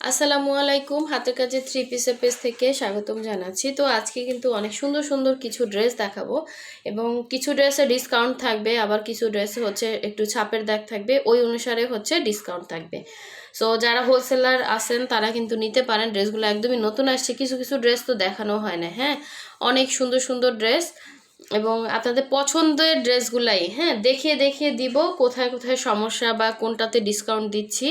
আসসালামু আলাইকুম। হাতের কাজে থ্রি পিসের পেজ থেকে স্বাগতম জানাচ্ছি। তো আজকে কিন্তু অনেক সুন্দর সুন্দর কিছু ড্রেস দেখাবো এবং কিছু ড্রেসে ডিসকাউন্ট থাকবে, আবার কিছু ড্রেসে হচ্ছে একটু ছাপের দাগ থাকবে, ওই অনুসারে হচ্ছে ডিসকাউন্ট থাকবে। সো যারা হোলসেলার আছেন, তারা কিন্তু নিতে পারেন। ড্রেসগুলো একদমই নতুন আসছে, কিছু কিছু ড্রেস তো দেখানো হয় না হ্যাঁ? অনেক সুন্দর সুন্দর ড্রেস এবং আপনাদের পছন্দের ড্রেসগুলাই হ্যাঁ দেখিয়ে দেখিয়ে দিব কোথায় কোথায় সমস্যা বা কোনটাতে ডিসকাউন্ট দিচ্ছি।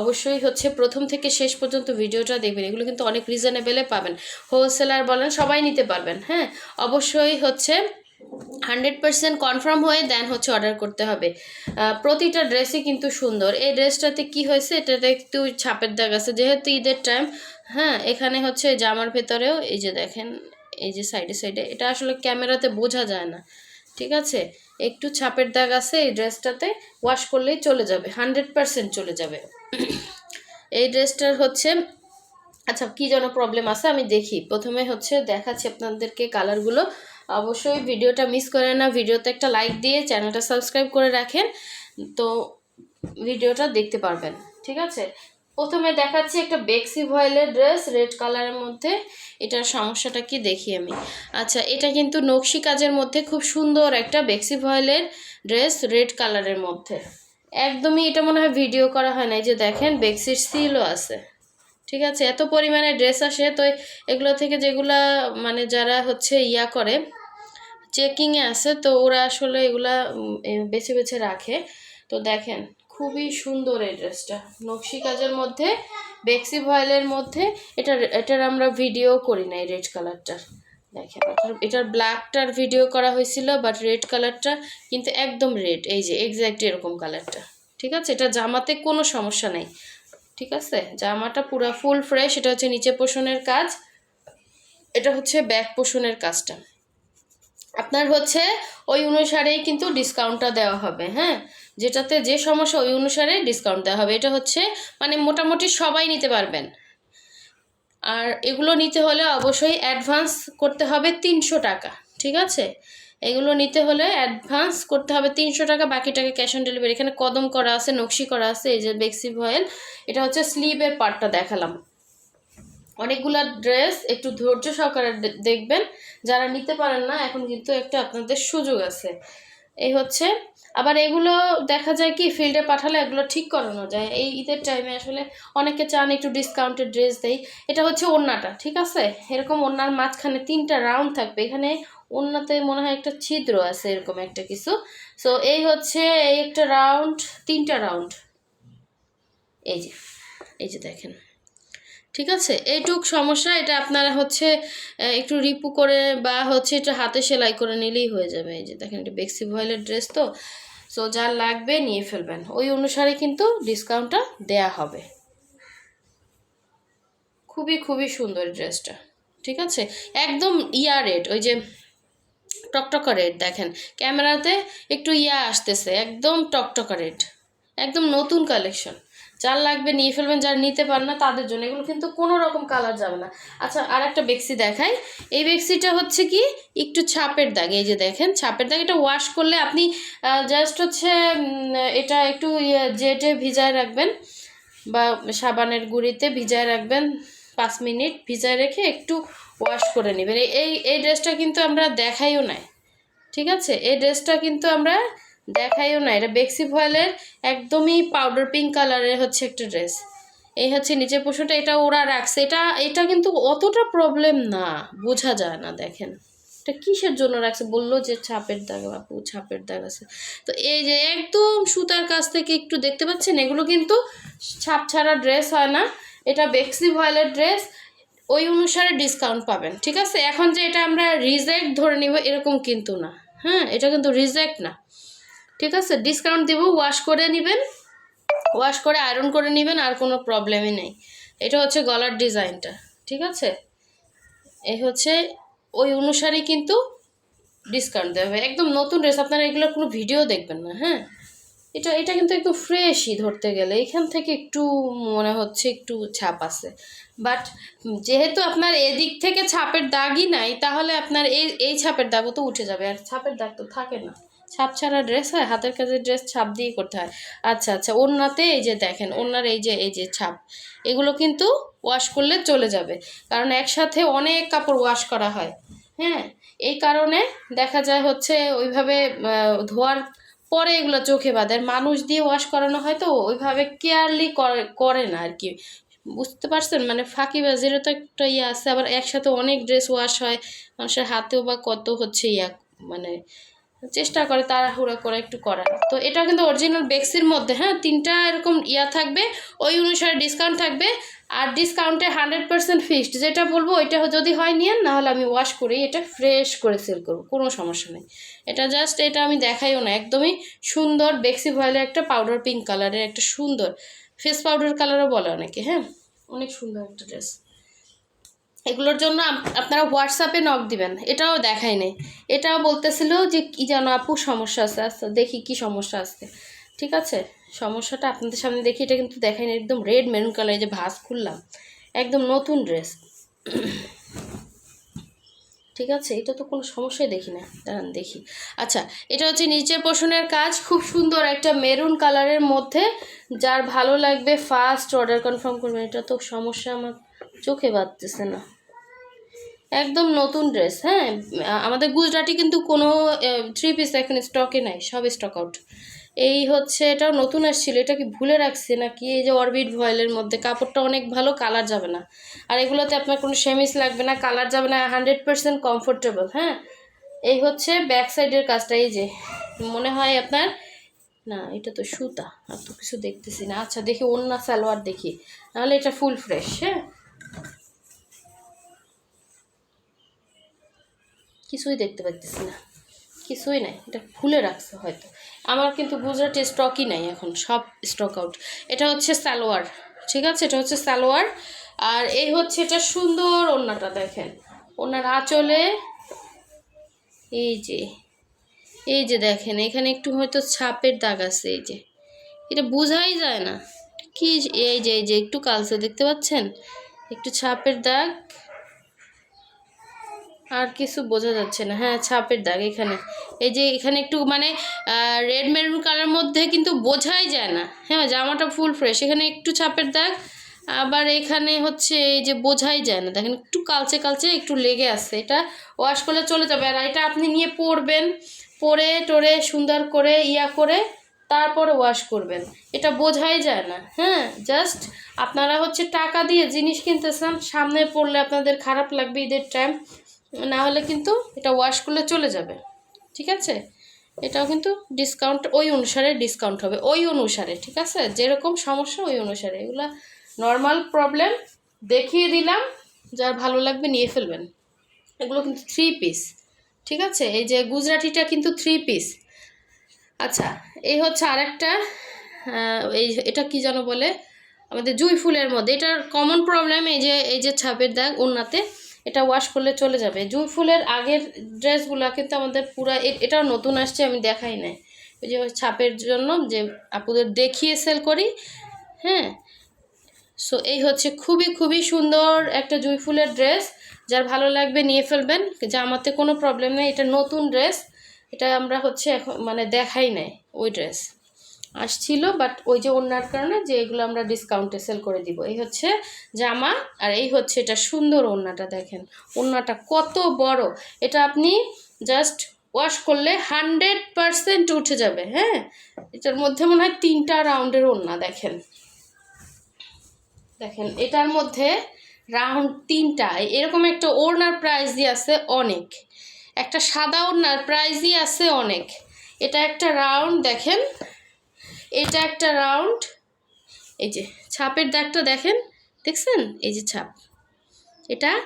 অবশ্যই হচ্ছে প্রথম থেকে শেষ পর্যন্ত ভিডিওটা দেখবেন, এগুলো কিন্তু অনেক রিজনেবেলে পাবেন। হোলসেলার বলেন, সবাই নিতে পারবেন হ্যাঁ। অবশ্যই হচ্ছে হান্ড্রেড পার্সেন্ট কনফার্ম হয়ে দেন হচ্ছে অর্ডার করতে হবে। প্রতিটা ড্রেসই কিন্তু সুন্দর। এই ড্রেসটাতে কি হয়েছে, এটাতে একটু ছাপের দাগ আছে। যেহেতু ঈদের টাইম হ্যাঁ এখানে হচ্ছে জামার ভেতরেও, এই যে দেখেন এই যে সাইডে সাইডে, এটা আসলে ক্যামেরাতে বোঝা যায় না, ঠিক আছে? একটু ছাপের দাগ আছে এই ড্রেসটাতে ওয়াশ করলেই চলে যাবে হান্ড্রেড পার্সেন্ট চলে যাবে। এই ড্রেসটার হচ্ছে আচ্ছা কি যেন প্রবলেম আছে আমি দেখি। প্রথমে হচ্ছে দেখাচ্ছি আপনাদেরকে কালারগুলো। অবশ্যই ভিডিওটা মিস করেন না, ভিডিওতে একটা লাইক দিয়ে চ্যানেলটা সাবস্ক্রাইব করে রাখেন, তো ভিডিওটা দেখতে পারবেন, ঠিক আছে? প্রথমে দেখাচ্ছি একটা বেক্সি ভয়েলের ড্রেস, রেড কালারের মধ্যে। এটার সমস্যাটা কি দেখি আমি। আচ্ছা এটা কিন্তু নকশি কাজের মধ্যে খুব সুন্দর একটা বেক্সি ভয়েলের ড্রেস, রেড কালারের মধ্যে। একদমই এটা মনে হয় ভিডিও করা হয় না। যে দেখেন, বেক্সির সিলও আছে। ঠিক আছে? এত পরিমাণে ড্রেস আসে, তো এগুলো থেকে যেগুলা মানে যারা হচ্ছে ইয়া করে, চেকিংয়ে আছে, তো ওরা আসলে এগুলা বেছে বেছে রাখে। তো দেখেন খুবই সুন্দর এই ড্রেসটা। নকশি কাজের মধ্যে, বেক্সি ভয়েলের মধ্যে এটার এটার আমরা ভিডিও করি নাই রেড কালারটার। দেখেন, এটার ব্ল্যাকটার ভিডিও করা হয়েছিল, বাট রেড কালারটা কিন্তু একদম রেড, এই যে এক্স্যাক্ট এরকম কালারটা। ঠিক আছে? এটা জামাতে কোনো সমস্যা নেই। ঠিক আছে? জামাটা পুরো ফুল ফ্রেশ, এটা হচ্ছে নিচে পোষণের কাজ। এটা হচ্ছে ব্যাক পোষণের কাজটা। আপনার হচ্ছে ওই অনুসারেই কিন্তু ডিসকাউন্টটা দেওয়া হবে হ্যাঁ? যেটাতে যে সমস্যা ওই অনুসারে ডিসকাউন্ট দেওয়া হবে। এটা হচ্ছে মানে মোটামুটি সবাই নিতে পারবেন। আর এগুলো নিতে হলে অবশ্যই অ্যাডভান্স করতে হবে তিনশো টাকা, ঠিক আছে? এগুলো নিতে হলে অ্যাডভান্স করতে হবে তিনশো টাকা বাকি টাকা ক্যাশ অন ডেলিভারি এখানে কদম করা আছে, নকশি করা আছে, এই যে বেক্সি ভয়েল। এটা হচ্ছে স্লিভের পার্টটা দেখালাম। অনেকগুলা ড্রেস একটু ধৈর্য সহকারে দেখবেন। যারা নিতে পারেন না, এখন কিন্তু একটা আপনাদের সুযোগ আছে। এই হচ্ছে আবার এগুলো দেখা যায় কি ফিল্ডে পাঠালে এগুলো ঠিক করানো যায়। এই ঈদের টাইমে আসলে অনেকে চান একটু ডিসকাউন্টেড ড্রেস দেই। এটা হচ্ছে ওড়নাটা, ঠিক আছে? এরকম ওড়নার মাঝখানে তিনটা রাউন্ড থাকবে। এখানে ওড়নাতে মনে হয় একটা ছিদ্র আছে, এরকম একটা কিছু। সো এই হচ্ছে এই একটা রাউন্ড তিনটা রাউন্ড এই যে এই যে দেখেন। ঠিক আছে? এইটুক সমস্যা, এটা আপনারা হচ্ছে একটু রিপু করে বা হচ্ছে এটা হাতে সেলাই করে নিলেই হয়ে যাবে। এই যে দেখেন, এটা বেক্সি ভয়েলের ড্রেস তো। সো যা লাগবে নিয়ে ফেলবেন। ওই অনুসারে কিন্তু ডিসকাউন্টটা দেয়া হবে। খুবই খুবই সুন্দর ড্রেসটা। ঠিক আছে? একদম ইয়া রেট, ওই যে টকটকা রেট দেখেন। ক্যামেরাতে একটু ইয়া আসতেছে, একদম টকটকা রেট। একদম নতুন কালেকশন। যার লাগবে নিয়ে ফেলবেন, যারা নিতে পারেন না, তাদের জন্য। এগুলো কিন্তু কোনো রকম কালার যাবে না। আচ্ছা আর একটা বেক্সি দেখাই। এই বেক্সিটা হচ্ছে কি? একটু ছাপের দাগ, এই যে দেখেন, ছাপের দাগ। এটা ওয়াশ করলে আপনি জাস্ট হচ্ছে এটা একটু ইয়ে জেটে ভিজায় রাখবেন বা সাবানের গুঁড়িতে ভিজায় রাখবেন পাঁচ মিনিট। ভিজায় রেখে একটু ওয়াশ করে নেবেন। এই- এই এই ড্রেসটা কিন্তু আমরা দেখাইও নাই। ঠিক আছে? এই ড্রেসটা কিন্তু আমরা দেখাইও না, এটা বেক্সি ভয়েলের একদমই পাউডার পিঙ্ক কালারের হচ্ছে একটা ড্রেস এই হচ্ছে নিচের পোষণটা এটা ওরা রাখছে। এটা এটা কিন্তু অতটা প্রবলেম না, বোঝা যায় না, দেখেন। এটা কিসের জন্য রাখছে? বলল যে ছাপের দাগ, বাপু, ছাপের দাগ আছে। তো এই যে একদম সুতার কাছ থেকে একটু দেখতে পাচ্ছেন, এগুলো কিন্তু ছাপ ছাড়া ড্রেস হয় না। এটা বেক্সি ভয়েলের ড্রেস ওই অনুসারে ডিসকাউন্ট পাবেন, ঠিক আছে? এখন যে এটা আমরা রিজেক্ট ধরে নিব, এরকম কিন্তু না। হ্যাঁ এটা কিন্তু রিজেক্ট না। ঠিক আছে? ডিসকাউন্ট দিব ওয়াশ করে নেবেন। ওয়াশ করে আয়রন করে নেবেন, আর কোনো প্রবলেমই নেই। এটা হচ্ছে গলার ডিজাইনটা ঠিক আছে? এই হচ্ছে, ওই অনুসারেই কিন্তু ডিসকাউন্ট দেওয়া হবে। একদম নতুন ড্রেস আপনারা এগুলোর কোনো ভিডিও দেখবেন না হ্যাঁ? এটা এটা কিন্তু একটু ফ্রেশই ধরতে গেলে। এখান থেকে একটু মনে হচ্ছে একটু ছাপ আছে। বাট যেহেতু আপনার এদিক থেকে ছাপের দাগই নাই, তাহলে আপনার এই এই ছাপের দাগও তো উঠে যাবে। আর ছাপের দাগ তো থাকে না। ছাপ ছাড়া ড্রেস হয়, হাতের কাজের ড্রেস ছাপ দিয়ে করতে হয়। আচ্ছা আচ্ছা ওড়নাতে এই যে দেখেন, ওড়নার এই যে এই যে ছাপ, এগুলো কিন্তু ওয়াশ করলে চলে যাবে। কারণ একসাথে অনেক কাপড় ওয়াশ করা হয় হ্যাঁ? এই কারণে দেখা যায় হচ্ছে ওইভাবে ধোয়ার পরে এগুলো চোখে বাঁধে। মানুষ দিয়ে ওয়াশ করানো হয় তো, ওইভাবে কেয়ারলি করে করে না আর কি। বুঝতে পারছেন? মানে ফাঁকিবাজিরও তো একটা ইয়ে আছে, আবার একসাথে অনেক ড্রেস ওয়াশ হয়, মানুষের হাতেও বা কত হচ্ছে ইয়া মানে চেষ্টা করে তাড়াহুড়ো করে একটু করার। তো এটা কিন্তু অরিজিনাল বেক্সির মধ্যে হ্যাঁ? তিনটা এরকম ইয়া থাকবে, ওই অনুসারে ডিসকাউন্ট থাকবে, আর ডিসকাউন্টে হান্ড্রেড পার্সেন্ট ফিক্সড যেটা বলব, ওইটা যদি হয় নিয়ে নাহলে আমি ওয়াশ করি এটা ফ্রেশ করে সেল করব, কোনো সমস্যা নেই। এটা জাস্ট এটা আমি দেখাইও না, একদমই সুন্দর বেক্সি ভয়েলের একটা পাউডার পিঙ্ক কালারের একটা সুন্দর ফেস পাউডার কালারও বলে অনেকে হ্যাঁ? অনেক সুন্দর একটা ড্রেস এগুলোর জন্য আপনারা হোয়াটসঅ্যাপে নক দিবেন। এটাও দেখাই নেই। এটাও বলতেছিল যে, কি যেন আপু, সমস্যা আছে আচ্ছা দেখি কি সমস্যা আছে। ঠিক আছে? সমস্যাটা আপনাদের সামনে দেখি, এটা কিন্তু দেখাই নেই। একদম রেড মেরুন কালার যে ভাঁজ খুললাম। একদম নতুন ড্রেস ঠিক আছে? এটা তো কোনো সমস্যাই দেখি না দাঁড়ান, দেখি। আচ্ছা এটা হচ্ছে নিচের পোষণের কাজ। খুব সুন্দর একটা মেরুন কালারের মধ্যে, যার ভালো লাগবে ফার্স্ট অর্ডার কনফার্ম করবেন। এটা তো সমস্যা আমার চোখে বাঁধতেছে না। একদম নতুন ড্রেস হ্যাঁ? আমাদের গুজরাটি কিন্তু কোনো থ্রি পিস এখন স্টকে নাই, সব স্টক আউট এই হচ্ছে, এটাও নতুন আসছিল, এটা কি ভুলে রাখছে নাকি? এই যে অরবিট ভয়েলের মধ্যে, কাপড়টা অনেক ভালো কালার যাবে না। আর এগুলোতে আপনার কোনো সেমিস লাগবে না কালার যাবে না হান্ড্রেড পার্সেন্ট কমফোর্টেবল হ্যাঁ? এই হচ্ছে ব্যাক সাইডের কাজটা, এই যে, মনে হয় আপনার, না, এটা তো সুতা, আর তো কিছু দেখতেছি না। আচ্ছা দেখি অন্য সালোয়ার দেখি, নাহলে এটা ফুল ফ্রেশ হ্যাঁ? কিছুই দেখতে পাচ্ছি না। কিছুই নাই। এটা খুলে রাখছে হয়তো। আমার কিন্তু গুজরাটে স্টকই নাই এখন, সব স্টক আউট এটা হচ্ছে সালোয়ার, ঠিক আছে? এটা হচ্ছে সালোয়ার। আর এই হচ্ছে এটা সুন্দর ওড়নাটা, দেখেন। ওনার আঁচলে এই যে এই যে দেখেন, এখানে একটু হয়তো ছাপের দাগ আছে, এই যে। এটা বোঝাই যায় না। কি এই যে এই যে, একটু কালসে দেখতে পাচ্ছেন? একটু ছাপের দাগ। আর কিছু বোঝা যাচ্ছে না। হ্যাঁ ছাপের দাগ এখানে। এই যে এখানে একটু মানে রেড মেরুন কালার মধ্যে কিন্তু বোঝাই যায় না। হ্যাঁ জামাটা ফুল ফ্রেশ এখানে একটু ছাপের দাগ, আবার এখানে হচ্ছে এই যে বোঝাই যায় না। দেখেন, একটু কালচে কালচে একটু লেগে আছে। এটা ওয়াশ করলে চলে যাবে। আর এটা আপনি নিয়ে পরবেন, পরে টোরে সুন্দর করে ইয়া করে তারপরে ওয়াশ করবেন। এটা বোঝাই যায় না। হ্যাঁ জাস্ট আপনারা হচ্ছে টাকা দিয়ে জিনিস কিনতেছেন, সামনে পড়লে আপনাদের খারাপ লাগবে ঈদের টাইম না হলে কিন্তু এটা ওয়াশ করলে চলে যাবে। ঠিক আছে? এটাও কিন্তু ডিসকাউন্ট ওই অনুসারে ডিসকাউন্ট হবে। ওই অনুসারে, ঠিক আছে? যেরকম সমস্যা, ওই অনুসারে। এগুলো নর্মাল প্রবলেম দেখিয়ে দিলাম। যার ভালো লাগবে নিয়ে ফেলবেন। এগুলো কিন্তু থ্রি পিস ঠিক আছে? এই যে গুজরাটিটা কিন্তু থ্রি পিস আচ্ছা হচ্ছে আরেকটা এই এটা কি যেন বলে? আমাদের জুই ফুলের মধ্যে। এটার কমন প্রবলেম এই যে এই যে ছাপের দাগ ওনাতে এটা ওয়াশ করলে চলে যাবে। জুই ফুলের আগের ড্রেসগুলো কিন্তু আমাদের পুরা এটাও নতুন আসছে, আমি দেখাই নাই। ওই যে ছাপের জন্য যে আপুদের দেখিয়ে সেল করি হ্যাঁ? সো এই হচ্ছে খুবই খুবই সুন্দর একটা জুই ফুলের ড্রেস। যার ভালো লাগবে নিয়ে ফেলবেন। জামাতে কোনো প্রবলেম নেই, এটা নতুন ড্রেস। এটা আমরা হচ্ছে এখন মানে দেখাই নাই। ওই ড্রেস আসছিল বাট ওই যে অন্যার কারণে যে এগুলো আমরা ডিসকাউন্টে সেল করে দিব। এই হচ্ছে জামা আর এই হচ্ছে এটা সুন্দর ওড়নাটা দেখেন। ওড়নাটা কত বড়। এটা আপনি জাস্ট ওয়াশ করলে হান্ড্রেড পারসেন্ট উঠে যাবে হ্যাঁ? এটার মধ্যে মনে হয় তিনটা রাউন্ডের ওড়না দেখেন। দেখেন, এটার মধ্যে রাউন্ড তিনটা। এরকম একটা ওড়নার প্রাইস দিয়ে আছে অনেক। একটা সাদা ওড়নার প্রাইস দিয়ে আছে অনেক। এটা একটা রাউন্ড দেখেন। এটা একটা রাউন্ড এই যে, ছাপের দাগটা দেখেন। দেখছেন? এই যে ছাপ। এটা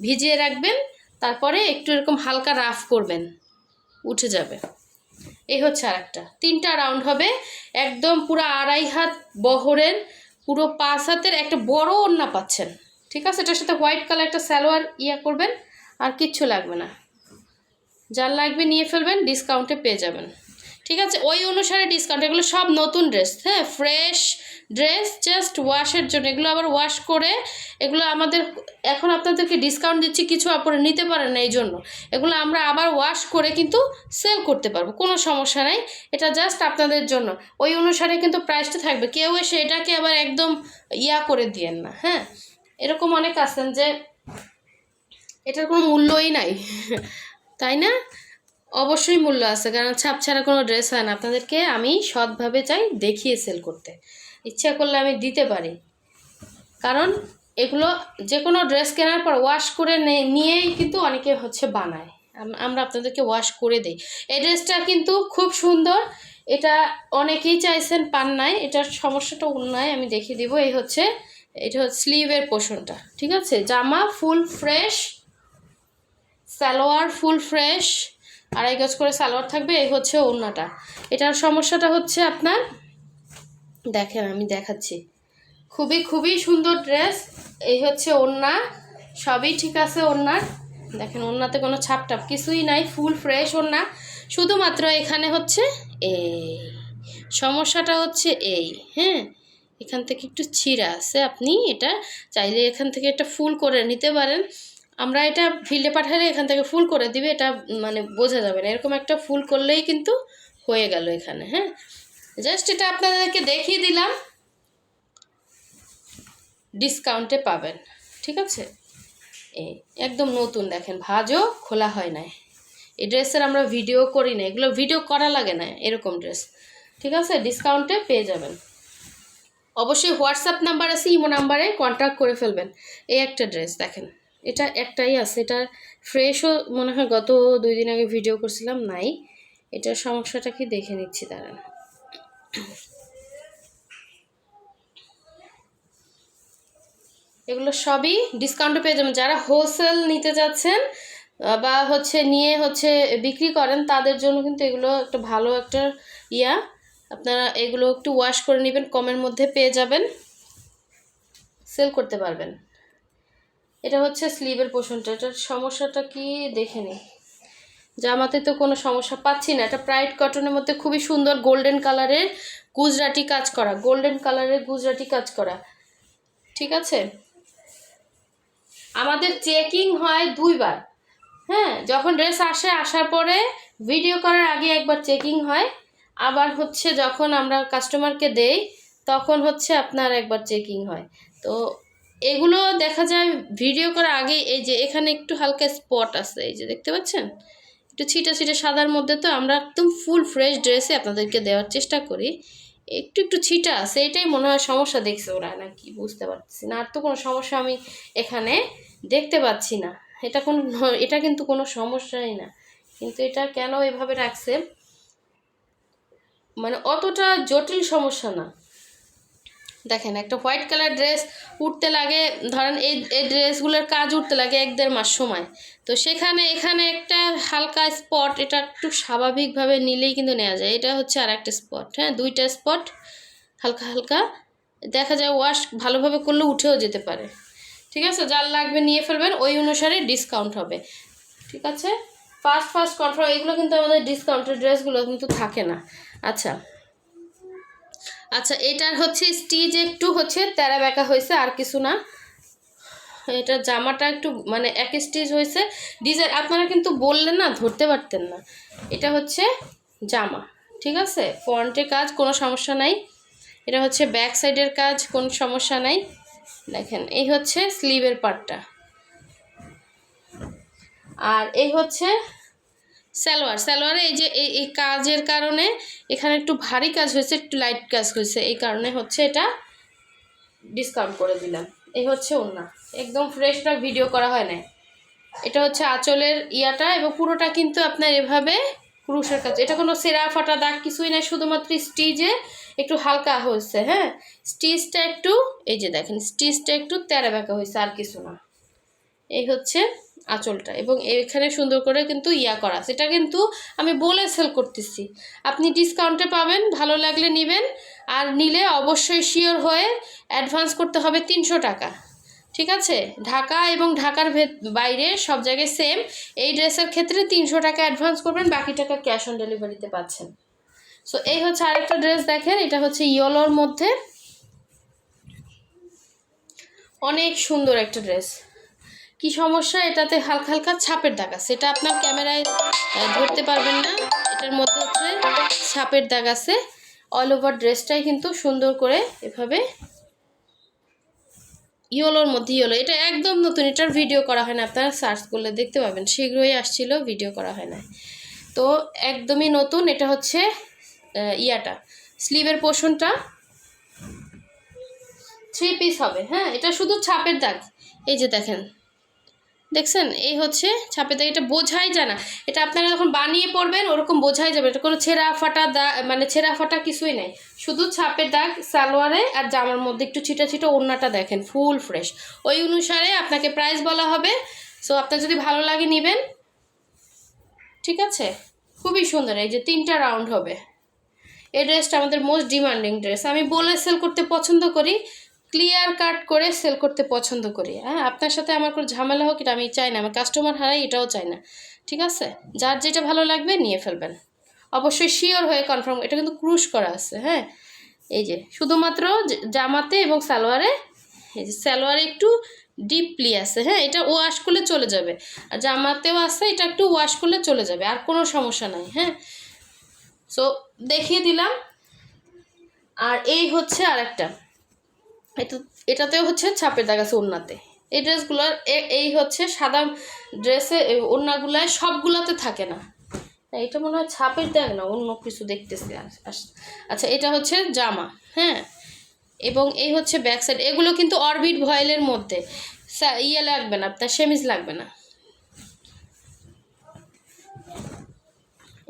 ভিজিয়ে রাখবেন, তারপরে একটু এরকম হালকা রাফ করবেন। উঠে যাবে। এই হচ্ছে আর একটা তিনটা রাউন্ড হবে। একদম পুরো আড়াই হাত বহরের, পুরো পাঁচ হাতের একটা বড় ওড়না পাচ্ছেন। ঠিক আছে? এটার সাথে হোয়াইট কালার একটা স্যালোয়ার ইয়া করবেন, আর কিচ্ছু লাগবে না। যার লাগবে নিয়ে ফেলবেন ডিসকাউন্টে পেয়ে যাবেন। ঠিক আছে? ওই অনুসারে ডিসকাউন্ট এগুলো সব নতুন ড্রেস হ্যাঁ? ফ্রেশ ড্রেস জাস্ট ওয়াশের জন্য। এগুলো আবার ওয়াশ করে, এগুলো আমাদের, এখন আপনাদেরকে ডিসকাউন্ট দিচ্ছি, কিছু আপরে নিতে পারেন না এই জন্য। এগুলো আমরা আবার ওয়াশ করে কিন্তু সেল করতে পারব, কোনো সমস্যা নাই। এটা জাস্ট আপনাদের জন্য। ওই অনুসারে কিন্তু প্রাইসটা থাকবে। কেউ এসে এটাকে আবার একদম ইয়া করে দিয়েন না হ্যাঁ? এরকম অনেক আছেন যে, এটার কোনো মূল্যই নাই। তাই না? অবশ্যই মূল্য আছে, কারণ ছাপ ছাড়া কোনো ড্রেস হয় না। আপনাদেরকে আমি সৎভাবে চাই দেখিয়ে সেল করতে। ইচ্ছা করলে আমি দিতে পারি। কারণ এগুলো যে কোনো ড্রেস কেনার পর ওয়াশ করে নিয়েই কিন্তু অনেকে হচ্ছে বানায়। আমরা আপনাদেরকে ওয়াশ করে দিই। এই ড্রেসটা কিন্তু খুব সুন্দর। এটা অনেকেই চাইছেন পান নাই। এটার সমস্যাটা অন্যায় আমি দেখিয়ে দিব। এই হচ্ছে, এটা হচ্ছে স্লিভের পোষণটা। ঠিক আছে? জামা full fresh salwar full fresh, আড়াই গজ করে সালোয়ার থাকবে, এই হচ্ছে ওড়নাটা। এটার সমস্যাটা হচ্ছে আপনার, দেখেন আমি দেখাচ্ছি। খুবই খুবই সুন্দর ড্রেস, এই হচ্ছে ওড়না, সবই ঠিক আছে ওড়নার দেখেন, ওড়নাতে কোনো ছাপ টাপ কিছুই নাই, ফুল ফ্রেশ ওড়না। শুধুমাত্র এখানে হচ্ছে এই, সমস্যাটা হচ্ছে এই হ্যাঁ? এখান থেকে একটু ছিঁড়া আছে, আপনি এটা চাইলে এখান থেকে একটা ফুল করে নিতে পারেন। আমরা এটা ফিল্ডে পাঠালে এখান থেকে ফুল করে দিবে, এটা মানে বোঝা যাবে না। এরকম একটা ফুল করলেই কিন্তু হয়ে গেল এখানে হ্যাঁ? জাস্ট এটা আপনাদেরকে দেখিয়ে দিলাম। ডিসকাউন্টে পাবেন, ঠিক আছে? এই একদম নতুন, দেখেন, ভাজও খোলা হয় নাই। এই ড্রেসের আমরা ভিডিও করি না, এগুলো ভিডিও করা লাগে না, এরকম ড্রেস ঠিক আছে? ডিসকাউন্টে পেয়ে যাবেন। অবশ্যই হোয়াটসঅ্যাপ নাম্বার আছে, ইমো নাম্বারে কন্ট্যাক্ট করে ফেলবেন। এই একটা ড্রেস দেখেন। এটা একটাই আছে। এটা ফ্রেশও মনে হয় গত দুই দিন আগে ভিডিও করছিলাম, নাই। এটার সমস্যাটা কি দেখে নিচ্ছি, দাঁড়ান। এগুলো সবই ডিসকাউন্টে পেয়ে যাবেন। যারা হোলসেল নিতে যাচ্ছেন বা হচ্ছে নিয়ে হচ্ছে বিক্রি করেন, তাদের জন্য কিন্তু এগুলো একটা ভালো একটা ইয়া। আপনারা এগুলো একটু ওয়াশ করে নেবেন, কমের মধ্যে পেয়ে যাবেন সেল করতে পারবেন। এটা হচ্ছে স্লিভের পোষণটা। এটার সমস্যাটা কি দেখে নিই জামাতে তো কোনো সমস্যা পাচ্ছি না। এটা প্রাইড কটনের মধ্যে খুবই সুন্দর গোল্ডেন কালারের গুজরাটি কাজ করা। গোল্ডেন কালারের গুজরাটি কাজ করা। ঠিক আছে? আমাদের চেকিং হয় দুইবার। হ্যাঁ যখন ড্রেস আসে, আসার পরে ভিডিও করার আগে একবার চেকিং হয়। আবার হচ্ছে যখন আমরা কাস্টমারকে দেই, তখন হচ্ছে আপনার একবার চেকিং হয়। তো এগুলো দেখা যায় ভিডিও করার আগে এই যে এখানে একটু হালকা স্পট আছে, এই যে দেখতে পাচ্ছেন? একটু ছিটা ছিটে সাদার মধ্যে তো আমরা একদম ফুল ফ্রেশ ড্রেসে আপনাদেরকে দেওয়ার চেষ্টা করি। একটু একটু ছিটা আছে, এটাই মনে হয় সমস্যা দেখছে ওরা নাকি, বুঝতে পারছি না। আর তো কোনো সমস্যা আমি এখানে দেখতে পাচ্ছি না। এটা কোনো, এটা কিন্তু কোনো সমস্যাই না। কিন্তু এটা কেন এভাবে রাখছে? মানে অতটা জটিল সমস্যা না। দেখেন, একটা হোয়াইট কালার ড্রেস উঠতে লাগে, ধরেন এই এই ড্রেসগুলোর কাজ উঠতে লাগে এক দেড় মাস সময়। তো সেখানে, এখানে একটা হালকা স্পট, এটা একটু স্বাভাবিকভাবে নিলেই কিন্তু নেওয়া যায়। এটা হচ্ছে আর একটা স্পট হ্যাঁ দুইটা স্পট, হালকা হালকা। দেখা যায় ওয়াশ ভালোভাবে করলে উঠেও যেতে পারে। ঠিক আছে? যার লাগবে নিয়ে ফেলবেন, ওই অনুসারে ডিসকাউন্ট হবে। ঠিক আছে? ফার্স্ট ফার্স্ট কনফার্ম, এগুলো কিন্তু আমাদের ডিসকাউন্টের ড্রেসগুলো কিন্তু থাকে না। আচ্ছা। আচ্ছা এটার হচ্ছে স্টিচ একটু হচ্ছে তেরা বেঁকা হয়েছে, আর কিছু না। এটা জামাটা একটু মানে এক স্টিচ হয়েছে। ডিজাইন, আপনারা কিন্তু বললেন না, ধরতে পারতেন না। এটা হচ্ছে জামা, ঠিক আছে? ফ্রন্টে কাজ, কোনো সমস্যা নাই। এটা হচ্ছে ব্যাক সাইডের কাজ, কোনো সমস্যা নাই। দেখেন, এই হচ্ছে স্লিভের পার্টটা। আর এই হচ্ছে সালোয়ার, সালোয়ারে এই যে এই কাজের কারণে এখানে একটু ভারী কাজ হয়েছে, একটু লাইট কাজ হয়েছে, এই কারণে হচ্ছে এটা ডিসকাউন্ট করে দিলাম। এই হচ্ছে ওনা একদম ফ্রেশটা ভিডিও করা হয় না এটা হচ্ছে আঁচলের ইয়াটা এবং পুরোটা কিন্তু আপনার এভাবে ক্রুশের কাজ। এটা কোনো সেরা ফাটা দাগ কিছুই নাই, শুধুমাত্র স্টিচে একটু হালকা হয়েছে হ্যাঁ? স্টিচটা একটু, এই যে দেখেন, স্টিচটা একটু তেরা বেঁকা হয়েছে, আর কিছু না। এই হচ্ছে আঁচলটা এবং এখানে সুন্দর করে কিন্তু ইয়া করা। সেটা কিন্তু আমি বলে সেল করতেছি। আপনি ডিসকাউন্টে পাবেন, ভালো লাগলে নেবেন, আর নিলে অবশ্যই শিওর হয়ে অ্যাডভান্স করতে হবে তিনশো টাকা। ঠিক আছে? ঢাকা এবং ঢাকার বাইরে সব জায়গায় সেম এই ড্রেসের ক্ষেত্রে তিনশো টাকা অ্যাডভান্স করবেন, বাকি টাকা ক্যাশ অন ডেলিভারিতে পাচ্ছেন। সো এই হচ্ছে আরেকটা ড্রেস দেখেন, এটা হচ্ছে ইয়েলোর মধ্যে। অনেক সুন্দর একটা ড্রেস কি সমস্যা? এটাতে হালকা হালকা ছাপের দাগ আছে। এটা আপনার ক্যামেরায় ধরতে পারবেন না। এটার মধ্যে হচ্ছে ছাপের দাগ আছে। অল ওভার ড্রেসটাই কিন্তু সুন্দর করে এভাবে ইয়োলোর মধ্যে ইয়েলো। এটা একদম নতুন, এটার ভিডিও করা হয় না। আপনারা সার্চ করলে দেখতে পাবেন। শীঘ্রই আসছিল ভিডিও করা হয় না। তো একদমই নতুন, এটা হচ্ছে ইয়াটা। স্লিভের পোর্শনটা থ্রি পিস হবে। হ্যাঁ এটা শুধু ছাপের দাগ। এই যে দেখেন দেখছেন? এই হচ্ছে ছাপের দাগ। এটা বোঝাই যায় না। এটা আপনারা যখন বানিয়ে পড়বেন, ওরকম বোঝাই যাবে। এটা কোনো ছেঁড়া ফাটা দাগ মানে ছেঁড়া ফাটা কিছুই নেই। শুধু ছাপের দাগ, সালোয়ারে আর জামার মধ্যে একটু ছিটা ছিটা ওড়নাটা দেখেন, ফুল ফ্রেশ। ওই অনুসারে আপনাকে প্রাইস বলা হবে। সো আপনার যদি ভালো লাগে নেবেন। ঠিক আছে? খুবই সুন্দর। এই যে তিনটা রাউন্ড হবে। এই ড্রেসটা আমাদের মোস্ট ডিমান্ডিং ড্রেস আমি বলে সেল করতে পছন্দ করি। ক্লিয়ার কাট করে সেল করতে পছন্দ করি। হ্যাঁ আপনার সাথে আমার কোনো ঝামেলা হোক, এটা আমি চাই না। আমার কাস্টমার হারাই, এটাও চাই না। ঠিক আছে? যার যেটা ভালো লাগবে, নিয়ে ফেলবেন। অবশ্যই শিওর হয়ে কনফার্ম এটা কিন্তু ক্রুশ করা আছে। হ্যাঁ? এই যে, শুধুমাত্র জামাতে এবং সালোয়ারে, এই যে, সালোয়ারে একটু ডিপলি আছে। হ্যাঁ এটা ওয়াশ করলে চলে যাবে। আর জামাতেও আছে, এটা একটু ওয়াশ করলে চলে যাবে। আর কোনো সমস্যা নাই। হ্যাঁ? সো দেখিয়ে দিলাম। আর এই হচ্ছে আরেকটা। এটা এটাতেও হচ্ছে ছাপের দাগ আছে ওড়নাতে। এই ড্রেসগুলোর এই হচ্ছে সাদা ড্রেসে ওড়নাগুলায় সবগুলোতে থাকে না। না, এটা মনে হয় ছাপের দাগ না অন্য কিছু দেখতেছি আচ্ছা এটা হচ্ছে জামা হ্যাঁ? এবং এই হচ্ছে ব্যাক সাইড এগুলো কিন্তু অরবিট ভয়েলের মধ্যে। ইয়ে লাগবে না আপনার সেমিজ লাগবে না।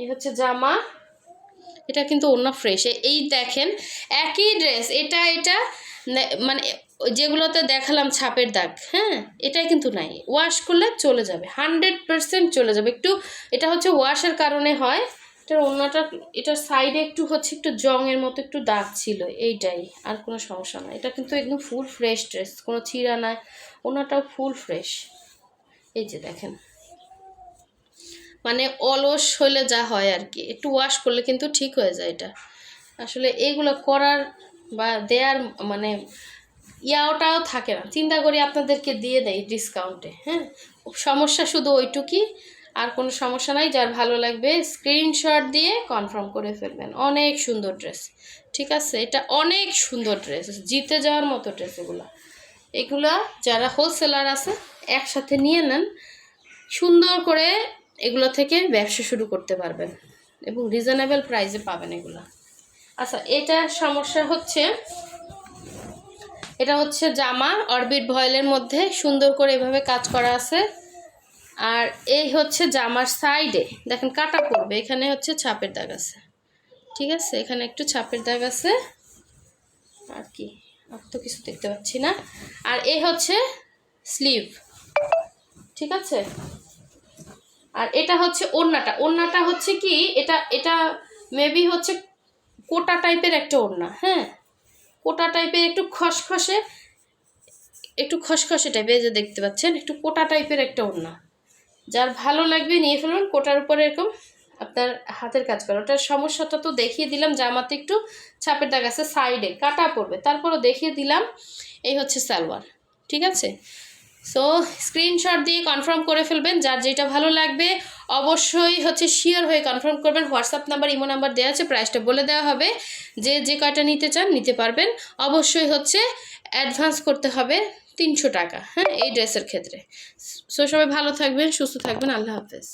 এই হচ্ছে জামা এটা কিন্তু অন্য ফ্রেশ এই দেখেন একই ড্রেস এটা এটা মানে যেগুলোতে দেখালাম ছাপের দাগ হ্যাঁ? এটাই কিন্তু নাই। ওয়াশ করলে চলে যাবে হান্ড্রেড পার্সেন্ট চলে যাবে। একটু, এটা হচ্ছে ওয়াশের কারণে হয়, এটার অন্যটা এটার সাইডে একটু হচ্ছে একটু জংয়ের মতো একটু দাগ ছিল, এইটাই, আর কোনো সমস্যা না এটা কিন্তু একদম ফুল ফ্রেশ ড্রেস কোনো ছিঁড়া নাই ওনাটাও ফুল ফ্রেশ এই যে দেখেন। মানে অলস হলে যা হয় আর কি, একটু ওয়াশ করলে কিন্তু ঠিক হয়ে যায় এটা। আসলে এইগুলো করার বা দেয়ার মানে ইয়াওটাও থাকে না। চিন্তা করি আপনাদেরকে দিয়ে দেয় ডিসকাউন্টে হ্যাঁ? সমস্যা শুধু ওইটুকুই আর কোনো সমস্যা নাই, যার ভালো লাগবে স্ক্রিনশট দিয়ে কনফার্ম করে ফেলবেন। অনেক সুন্দর ড্রেস ঠিক আছে? এটা অনেক সুন্দর ড্রেস জিতে যাওয়ার মতো ড্রেস এগুলো। এগুলা যারা হোলসেলার আছে, একসাথে নিয়ে নেন, সুন্দর করে এগুলো থেকে ব্যবসা শুরু করতে পারবেন এবং রিজনেবল প্রাইসে পাবেন এগুলো। আচ্ছা এটা সমস্যা হচ্ছে, এটা হচ্ছে জামা, অরবিট ভয়েলের মধ্যে সুন্দর করে এভাবে কাজ করা আছে। আর এই হচ্ছে জামার সাইডে, দেখেন কাটা পড়বে, এখানে হচ্ছে ছাপের দাগ আছে। ঠিক আছে, এখানে একটু ছাপের দাগ আছে। আর কি, আর তো কিছু দেখতে পাচ্ছি না। আর এ হচ্ছে স্লিভ, ঠিক আছে? আর এটা হচ্ছে ওড়নাটা ওড়নাটা হচ্ছে কি, এটা এটা মেবি হচ্ছে কোটা টাইপের একটা ওড়না হ্যাঁ? কোটা টাইপের একটু খসখসে একটু খসখসে টাইপের যে দেখতে পাচ্ছেন, একটু কোটা টাইপের একটা ওড়না। যার ভালো লাগবে নিয়ে ফেলুন, কোটার উপরে এরকম আপনার হাতের কাজ করে। ওটার সমস্যাটা তো দেখিয়ে দিলাম জামাতে একটু ছাপের দাগ আছে, সাইডে কাটা পড়বে। তারপরও দেখিয়ে দিলাম, এই হচ্ছে সালোয়ার, ঠিক আছে? সো স্ক্রিনশট দিয়ে কনফার্ম করে ফেলবেন, যার যেটা ভালো লাগবে, অবশ্যই হচ্ছে শিওর হয়ে কনফার্ম করবেন। হোয়াটসঅ্যাপ নাম্বার ইমো নাম্বার দেওয়া আছে প্রাইসটা বলে দেওয়া হবে। যে যে কয়টা নিতে চান, নিতে পারবেন। অবশ্যই হচ্ছে অ্যাডভান্স করতে হবে তিনশো টাকা হ্যাঁ এই ড্রেসের ক্ষেত্রে। সো সবাই ভালো থাকবেন, সুস্থ থাকবেন, আল্লাহ হাফেজ।